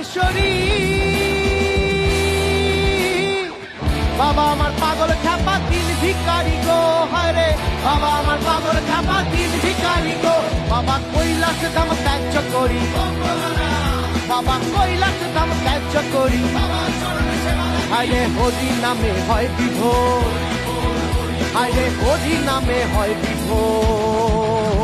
রামেশ্বরী বাবা আমার পাগল খ্যাপা দিল ভিকারি গো হায়রে বাবা আমার পাগল খ্যাপা দিল ভিকারি গো। বাবা কৈলাস ধাম ত্যায্য করি। বাবা কৈলাস ধাম ত্যায্য করি। হায়রে হরি নামে হয় বিভোর হায়রে হরি নামে হয় বিভোর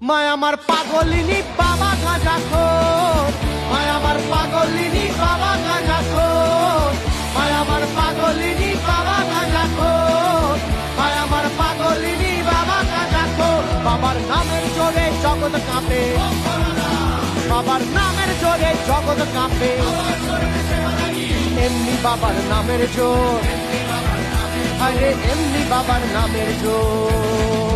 মায় আমার পাগলিনী বাবা গাঁজা খোর মায় আমার আমার পাগলিনী বাবা গাঁজা খোর মায় আমার বাবা গাঁজা খোর বাবার নামের জোরে জগৎ কাঁপে। বাবার নামের জোরে জগৎ কাঁপে। এমনি বাবার নামের জোর। আরে, এমনি বাবার নামের জোর।